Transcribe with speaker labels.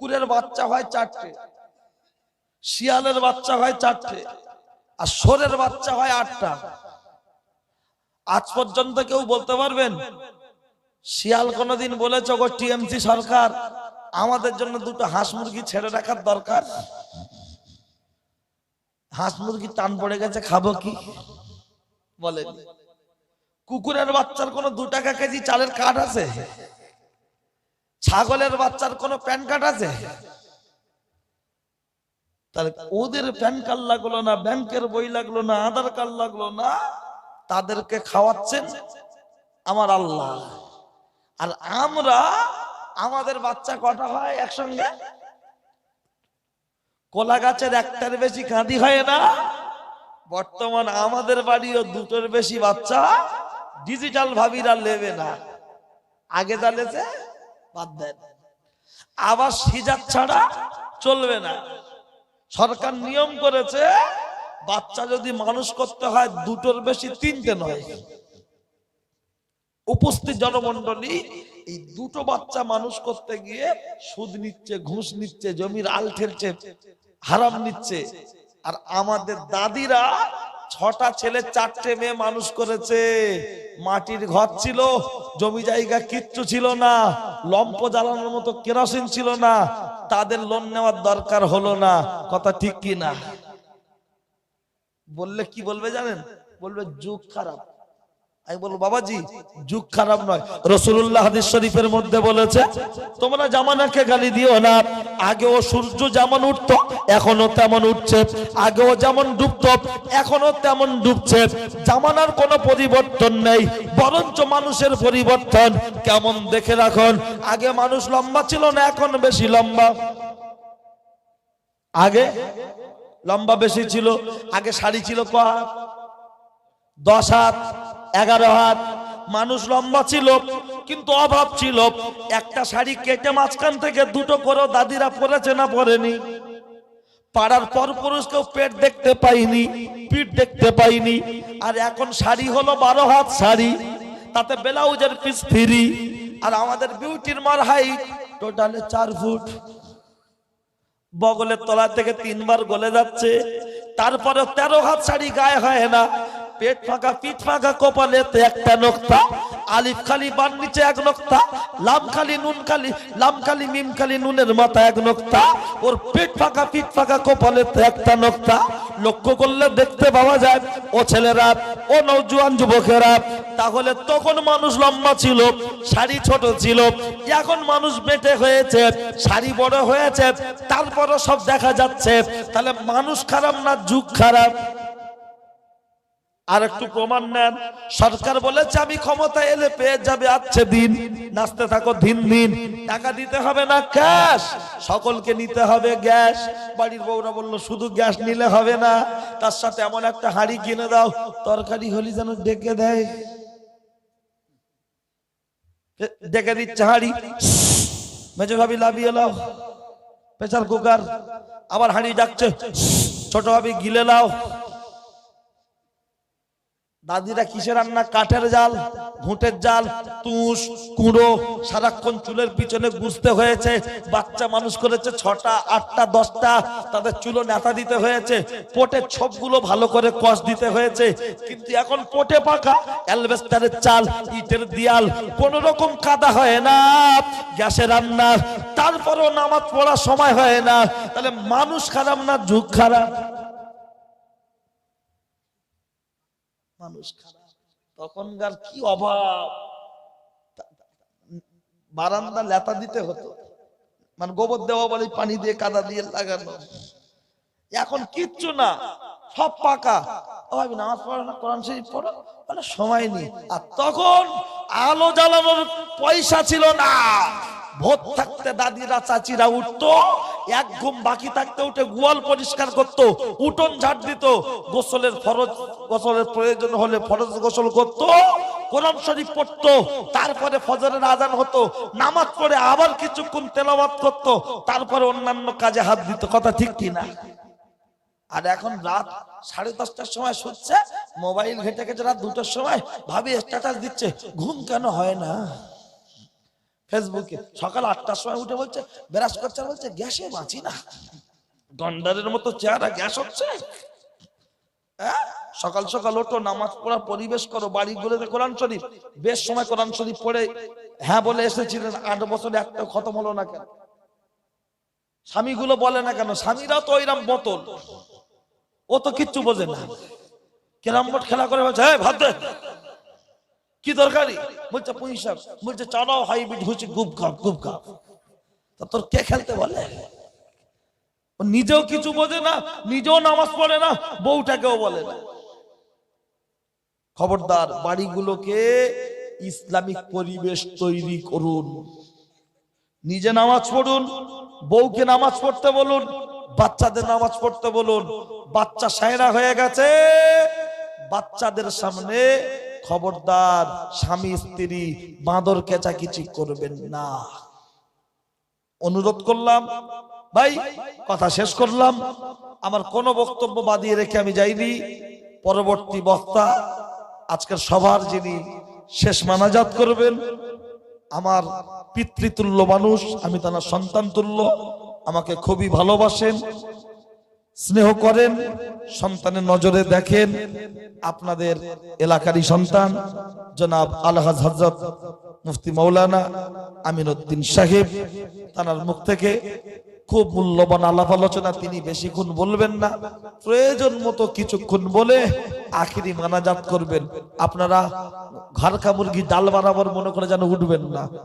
Speaker 1: কুকুরের বাচ্চা হয় চারটে, শিয়ালের বাচ্চা হয় চারটে, আর সোরের বাচ্চা হয় আটটা। আজ পর্যন্ত কেউ বলতে পারবেন, শিয়াল কোনোদিন বলেছে গো টিএমসি সরকার, আমাদের জন্য দুটো হাঁস মুরগি ছেড়ে রাখার দরকার। হাঁস মুরগি টান পড়ে গেছে, খাব কি? বলেন। কুকুরের বাচ্চার কোনো দু টাকা কেজি চালের কাঠ আছে? ছাগলের বাচ্চার কোনো প্যান কার্ড আছে? তাহলে ওদের প্যান কার্ড লাগল না, ব্যাংকের বই লাগল না, আধার কার্ড লাগল না, তাদেরকে খাওয়াচ্ছেন আমার আল্লাহ। আর আমরা, আমাদের বাচ্চা কটা হয় একসঙ্গে? কলা গাছের একটার বেশি কাঁদি হয় না? বর্তমান আমাদের বাড়িও দুটোর বেশি বাচ্চা ডিজিটাল ভাবিরা নেবে না। আগে জানেছে বাদ দেন। আবার সিজার ছাড়া চলবে না। সরকার নিয়ম করেছে, বাচ্চা যদি মানুষ করতে হয়, দুটোর বেশি তিনটে নয়। উপস্থিত জনমন্ডলী এই দুটো বাচ্চা মানুষ করতে গিয়ে সুদ নিচ্ছে, ঘুষ নিচ্ছে, জমির আল ঠেলছে, হারাম নিচ্ছে। আর আমাদের দাদিরা ছটা ছেলে, চারটে মেয়ে মানুষ করেছে। মাটির ঘর ছিল, জমি জায়গা কিচ্ছু ছিল না, লম্প জ্বালানোর মতো কেরোসিন ছিল না, তাদের লোন নেওয়ার দরকার হলো না। কথা ঠিক কি না? বললে কি বলবে জানেন? বলবে, যুগ খারাপ। আমি বলব, বাবাজি, যুগ খারাপ নয়। রসুল্লাহ হাদিস শরীফের মধ্যে বলেছে, তোমরা জামানাকে গালি দিও না। আগেও সূর্য যেমন উঠতো এখনও তেমন উঠছে। আগেও যেমন ডুবতো এখনও তেমন ডুবছে। জামানার কোনো পরিবর্তন নেই, বরঞ্চ মানুষের পরিবর্তন। কেমন দেখে রাখুন, আগে মানুষ লম্বা ছিল না, এখন বেশি লম্বা। আগে লম্বা বেশি ছিল, আগে শাড়ি ছিল ক দশ হাত। এগারো হাত। মানুষ লম্বা ছিল, কিন্তু অভাব ছিল। একটা শাড়ি কেটে মাঝখান থেকে দুটো করে দাদিরা পরেছে না পরেনি। পাড়ার পর পুরুষকেও পেট দেখতে পাইনি, পিঠ দেখতে পাইনি। আর এখন শাড়ি হলো বারো হাত শাড়ি, তাতে ব্লাউজের পিস ফ্রি। আর আমাদের বিউটির মার হাইট টোটালে চার ফুট। বগলের তলা থেকে তিনবার গলে যাচ্ছে। তারপরে তেরো হাত শাড়ি গায়ে হয় না। পেট ফাঁকা পিঠ ফাঁকা কপালেতে একটা নোক্তা, আলিফ খালি বান নিচে এক নোক্তা, লাম খালি, নুন খালি, লাম খালি, মিম খালি, নুনের মাথা এক নোক্তা, ওর পেট ফাঁকা পিঠ ফাঁকা কপালেতে একটা নোক্তা। লক্ষ্য করলে দেখতে পাওয়া যায়, ও ছেলেরা, ও নৌজুয়ান যুবকেরা, তাহলে তখন মানুষ লম্বা ছিল, শাড়ি ছোট ছিল, এখন মানুষ বেটে হয়েছে, শাড়ি বড় হয়েছে, তারপরও সব দেখা যাচ্ছে, তাহলে মানুষ খারাপ না যুগ খারাপ? আর একটু প্রমাণ নেন। সরকার বলেছে, আমি ক্ষমতা এলে পেয়ে যাবে আছে দিন। নাচতে থাকো, দিন দিন। টাকা দিতে হবে না, ক্যাশ। সকলকে নিতে হবে গ্যাস। বাড়ির বউরা বলল, শুধু গ্যাস নিলে হবে না, তার সাথে এমন একটা হাড়ি কিনে দাও, তরকারি হলি যেন ডেকে দেয়। ডেকে দিচ্ছে হাড়ি। মেজে ভাবি লাভিয়ে লাও প্রেসার কুকার। আবার হাঁড়ি ডাকছে। ছোট ভাবি গিলে লাও দাদিরা কিসের রান্না? কাঠের জাল, ঘুঁটের জাল, তুষ, কুড়ো, সারাক্ষণ চুলের পিছনে গুছতে হয়েছে। বাচ্চা মানুষ করেছে ছটা, আটটা, দশটা, তাদের চুলো নেতা দিতে হয়েছে। পোটের ছোপগুলো ভালো করে কষ দিতে হয়েছে। কিন্তু এখন পোটে পাকা অ্যালবেস্টারের চাল, ইটের দিয়াল, কোন রকম কাদা হয় না। গ্যাসে রান্না, তারপরেও নামাজ পড়ার সময় হয় না। তাহলে মানুষ খারাপ না যুগ খারাপ? মানুষ খারাপ। তখনকার কি অভাব? বারান্দা লেতা দিতে হতো। মানে গোবর দেওয়া বলে, পানি দিয়ে কাদা দিয়ে লাগানো। এখন কিচ্ছু না, সব পাকা। ভাবি নামাজ পড়ো না, কোরআন শরীফ পড়ো মানে সময় নেই। আর তখন আলো জ্বালানোর পয়সা ছিল না। ভোর থাকতে দাদিরা, চাচিরা উঠতো এক ঘুম বাকি থাকতে উঠে গোয়াল পরিষ্কার করতো, উঠোন ঝাড় দিত, গোসলের ফরজ, গোসলের প্রয়োজন হলে ফরজ গোসল করতো, কোরআন শরীফ পড়তো, তারপরে ফজরের আজান হতো, নামাজ পড়ে আবার কিছুক্ষণ তেলাওয়াত করতো, তারপরে অন্যান্য কাজে হাত দিত, কথা ঠিক কিনা? আর এখন রাত সাড়ে দশটার সময় শুচ্ছে, মোবাইল ঘেটে ঘেটে রাত দুটোর সময় ভাবি স্ট্যাটাস দিচ্ছে, ঘুম কেন হয় না? ফেসবুকে। সকাল আটটার সময় উঠে বলছে বেরাস করছে বলছে গ্যাসে বাঁচি না। গন্ডারের মতো চেহারা গ্যাস হচ্ছে। হ্যাঁ? সকাল সকাল ওঠো নামাজ পড়া পরিবেশ করো বাড়িগুলোতে কোরআন শরীফ। বেশ সময় কোরআন শরীফ পড়ে। হ্যাঁ বলে এসেছিলেন আট বছরে একটা খতম হলো না কেন? স্বামীগুলো বলে না কেন স্বামীরা তো ওইরাম বোতল। ও তো কিচ্ছু বোঝে না। কেরাম বোর্ড খেলা করে বলছে "এই, ভাত দে। কি দরকারি? বলছে পুঁইশাক বলছে চালাও হাইব্রিড হচ্ছে গুপ খাপ তা তোর কে খেলতে বলে? নিজেও কিছু বোঝে না, নিজেও নামাজ পড়ে না, বউটাকেও বলে না। খবরদার, বাড়িগুলোকে ইসলামিক পরিবেশ তৈরি করুন। নিজে নামাজ পড়ুন, বউকে নামাজ পড়তে বলুন, বাচ্চাদের নামাজ পড়তে বলুন। বাচ্চা সায়রা হয়ে গেছে, বাচ্চাদের সামনে খবরদার স্বামী, স্ত্রী বাঁদর কেচাকিচি করবেন না। অনুরোধ করলাম, ভাই, কথা শেষ করলাম। আমার কোনো বক্তব্য বাদিয়ে রেখে আমি যাইনি। পরবর্তী বক্তা আজকের সভার যিনি শেষ মানাজাত করবেন, আমার পিতৃতুল্য মানুষ, আমি তার সন্তান তুল্য আমাকে খুবই ভালোবাসেন। স্নেহ করেন, সন্তানের নজরে দেখেন। আপনাদের এলাকারই সন্তান, জনাব আলহাজ হজরত মুফতি মৌলানা আমিনুদ্দিন সাহেব। তার মুখ থেকে খুব মূল্যবান আলাপ আলোচনা তিনি বেশিক্ষণ বলবেন না। প্রয়োজন মতো কিছুক্ষণ বলে আখিরি মানাজাত করবেন। আপনারা ঘর মুরগি ডাল বানাবার মনে করে যেন উঠবেন না।